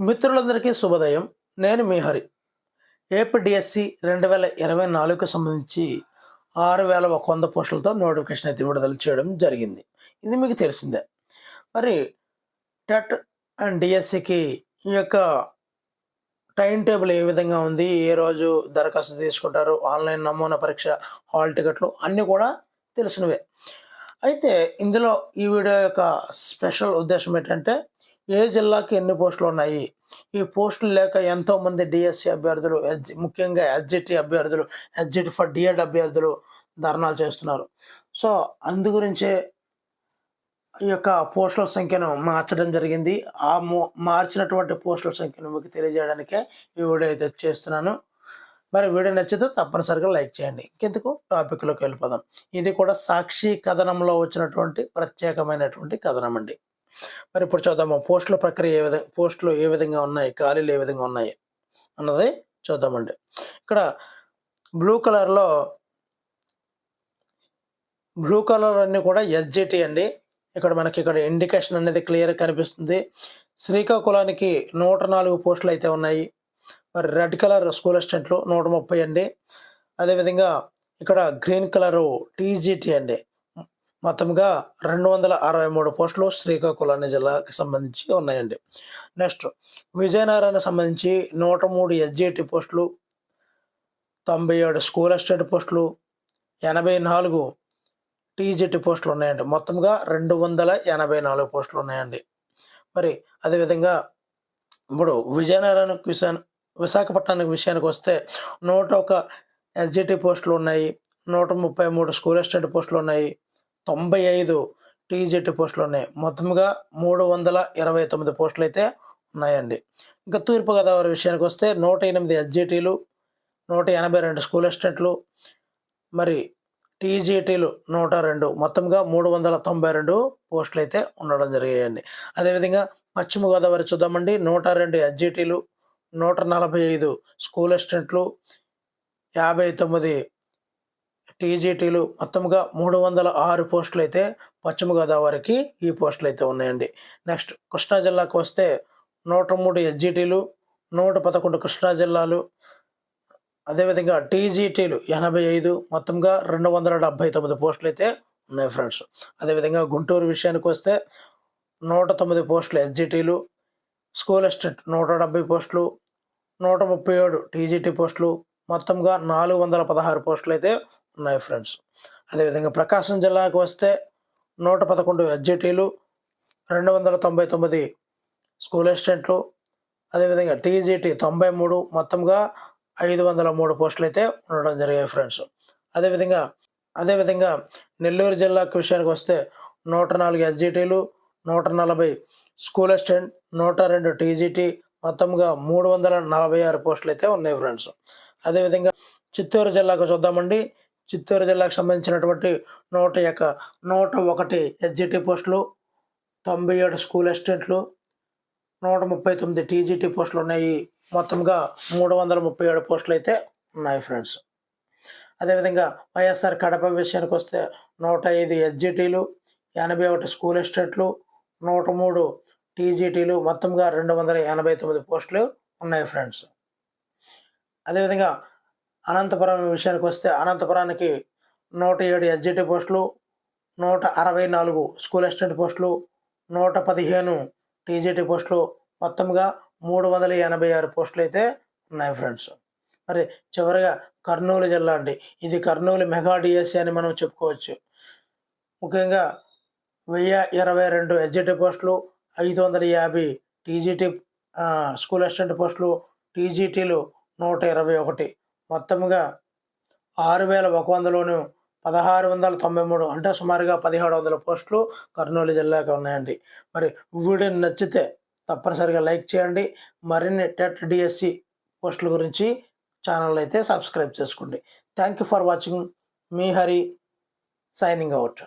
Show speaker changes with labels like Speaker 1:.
Speaker 1: మిత్రులందరికీ శుభోదయం. నేను మీ హరి. ఏపీడిఎస్సి రెండు వేల ఇరవై నాలుగుకు సంబంధించి ఆరు వేల ఒక వంద పోస్టులతో నోటిఫికేషన్ అయితే విడుదల చేయడం జరిగింది. ఇది మీకు తెలిసిందే. మరి టెట్ అండ్ డిఎస్సికి ఈ యొక్క టైం టేబుల్ ఏ విధంగా ఉంది? ఏ రోజు దరఖాస్తు తీసుకుంటారు? ఆన్లైన్ నమూనా పరీక్ష హాల్ టికెట్లు అన్నీ కూడా తెలిసినవే. అయితే ఇందులో ఈ వీడియో యొక్క స్పెషల్ ఉద్దేశం ఏంటంటే ఏ జిల్లాకి ఎన్ని పోస్టులు ఉన్నాయి? ఈ పోస్టులు లేక ఎంతో మంది డిఎస్సి అభ్యర్థులు ముఖ్యంగా ఎస్జిటి అభ్యర్థులు ఎస్జిటి ఫర్ డిఎడ్ అభ్యర్థులు ధర్నాలు చేస్తున్నారు. సో అందు గురించే ఈ యొక్క పోస్టుల సంఖ్యను మార్చడం జరిగింది. ఆ మార్చినటువంటి పోస్టుల సంఖ్యను మీకు తెలియజేయడానికే ఈ వీడియో అయితే చేస్తున్నాను. మరి వీడియో నచ్చితే తప్పనిసరిగా లైక్ చేయండి. ఇంకెందుకు? టాపిక్లోకి వెళ్ళిపోదాం. ఇది కూడా సాక్షి కథనంలో వచ్చినటువంటి ప్రత్యేకమైనటువంటి కథనం అండి. మరి ఇప్పుడు చూద్దాము పోస్టుల ప్రక్రియ ఏ విధంగా పోస్టులు ఏ విధంగా ఉన్నాయి ఖాళీలు ఏ విధంగా ఉన్నాయి అన్నది చూద్దామండి. ఇక్కడ బ్లూ కలర్లో బ్లూ కలర్ అన్నీ కూడా ఎస్జిటి అండి. ఇక్కడ మనకి ఇక్కడ ఇండికేషన్ అనేది క్లియర్ కనిపిస్తుంది. శ్రీకాకుళానికి నూట నాలుగు పోస్టులు అయితే ఉన్నాయి. మరి రెడ్ కలర్ స్కూల్ అసిస్టెంట్లు నూట ముప్పై అండి. అదేవిధంగా ఇక్కడ గ్రీన్ కలరు టీజీటీ అండి. మొత్తంగా రెండు వందల అరవై మూడు పోస్టులు శ్రీకాకుళం జిల్లాకి సంబంధించి ఉన్నాయండి. నెక్స్ట్ విజయనగరానికి సంబంధించి నూట మూడు ఎస్జిటి పోస్టులు తొంభై ఏడు స్కూల్ అసిస్టెంట్ పోస్టులు ఎనభై నాలుగు టీజెట్టి పోస్టులు ఉన్నాయండి. మొత్తంగా రెండు వందల ఎనభై నాలుగు పోస్టులు ఉన్నాయండి. మరి అదేవిధంగా ఇప్పుడు విజయనగరానికి విషయా విశాఖపట్నానికి విషయానికి వస్తే నూట ఒక ఎస్జిటి పోస్టులు ఉన్నాయి నూట ముప్పై మూడు స్కూల్ అసిస్టెంట్ పోస్టులు ఉన్నాయి తొంభై ఐదు టీజెట్ పోస్టులు ఉన్నాయి మొత్తంగా మూడు వందల ఇరవై తొమ్మిది పోస్టులు అయితే ఉన్నాయండి. ఇంకా తూర్పుగోదావరి విషయానికి వస్తే నూట ఎనిమిది ఎస్జిటీలు నూట ఎనభై రెండు స్కూల్ అసిస్టెంట్లు మరి టీజీటీలు నూట రెండు. మొత్తంగా మూడు వందల తొంభై రెండు పోస్టులు అయితే ఉండడం జరిగాయండి. అదేవిధంగా పశ్చిమ గోదావరి చూద్దామండి. నూట రెండు ఎస్జిటీలు నూట నలభై ఐదు స్కూల్ అసిస్టెంట్లు యాభై తొమ్మిది టీజీటీలు మొత్తంగా మూడు వందల ఆరు పోస్టులు అయితే పశ్చిమ గోదావరికి ఈ పోస్టులు అయితే ఉన్నాయండి. నెక్స్ట్ కృష్ణా జిల్లాకు వస్తే నూట మూడు ఎస్జిటీలు నూట పదకొండు కృష్ణా జిల్లాలు అదేవిధంగా టీజీటీలు ఎనభై ఐదు మొత్తంగా రెండు వందల డెబ్భై తొమ్మిది పోస్టులు అయితే ఉన్నాయి ఫ్రెండ్స్. అదేవిధంగా గుంటూరు విషయానికి వస్తే నూట తొమ్మిది పోస్టులు ఎస్జిటీలు స్కూల్ అసిస్టెంట్ నూట డెబ్బై పోస్టులు నూట ముప్పై ఏడు టీజీటీ పోస్టులు మొత్తంగా నాలుగు వందల పదహారు పోస్టులు అయితే ఉన్నాయి ఫ్రెండ్స్. అదేవిధంగా ప్రకాశం జిల్లాకు వస్తే నూట పదకొండు ఎడ్జిటీలు రెండు వందల తొంభై తొమ్మిది స్కూల్ అసిస్టెంట్లు అదేవిధంగా టీజీటీ తొంభై మూడు మొత్తంగా ఐదు వందల మూడు పోస్టులు అయితే ఉండడం జరిగాయి ఫ్రెండ్స్. అదేవిధంగా అదేవిధంగా నెల్లూరు జిల్లాకు విషయానికి వస్తే నూట నాలుగు ఎస్జిటీలు నూట నలభై స్కూల్ అసిస్టెంట్ నూట రెండు టీజీటీ మొత్తంగా మూడు వందల నలభై ఆరు పోస్టులు అయితే ఉన్నాయి ఫ్రెండ్స్. అదేవిధంగా చిత్తూరు జిల్లాకు చూద్దామండి. చిత్తూరు జిల్లాకు సంబంధించినటువంటి నూట యొక్క నూట ఒకటి ఎస్జిటి పోస్టులు తొంభై ఏడు స్కూల్ అసిస్టెంట్లు నూట ముప్పై తొమ్మిది టీజీటీ పోస్టులు ఉన్నాయి. మొత్తంగా మూడు వందల ముప్పై ఏడు పోస్టులు అయితే ఉన్నాయి ఫ్రెండ్స్. అదేవిధంగా వైఎస్ఆర్ కడప విషయానికి వస్తే నూట ఐదు ఎస్జిటీలు ఎనభై ఒకటి స్కూల్ అసిస్టెంట్లు నూట మూడు టీజీటీలు మొత్తంగా రెండు వందల ఎనభై తొమ్మిది పోస్టులు ఉన్నాయి ఫ్రెండ్స్. అదేవిధంగా అనంతపురం విషయానికి వస్తే అనంతపురానికి నూట ఏడు ఎడ్జిటి పోస్టులు నూట అరవై నాలుగు స్కూల్ అసిస్టెంట్ పోస్టులు నూట పదిహేను టీజీటీ పోస్టులు మొత్తంగా మూడు వందల ఎనభై ఆరు పోస్టులు అయితే ఉన్నాయి ఫ్రెండ్స్. మరి చివరిగా కర్నూలు జిల్లా అండి. ఇది కర్నూలు మెగా డిఎస్సి అని మనం చెప్పుకోవచ్చు. ముఖ్యంగా వెయ్యి ఇరవై రెండు ఎస్జిటి పోస్టులు ఐదు వందల యాభై టీజీటీ స్కూల్ అసిస్టెంట్ పోస్టులు టీజీటీలు నూట ఇరవై ఒకటి. మొత్తంగా ఆరు వేల ఒక వందలోను పదహారు వందల తొంభై మూడు అంటే సుమారుగా పదిహేడు వందల పోస్టులు కర్నూలు జిల్లాకి ఉన్నాయండి. మరి వీడియో నచ్చితే తప్పనిసరిగా లైక్ చేయండి. మరిన్ని టెట్ డిఎస్సి పోస్టుల గురించి ఛానల్ అయితే సబ్స్క్రైబ్ చేసుకోండి. థ్యాంక్ యూ ఫర్ వాచింగ్ మీ హరి సైనింగ్ అవుట్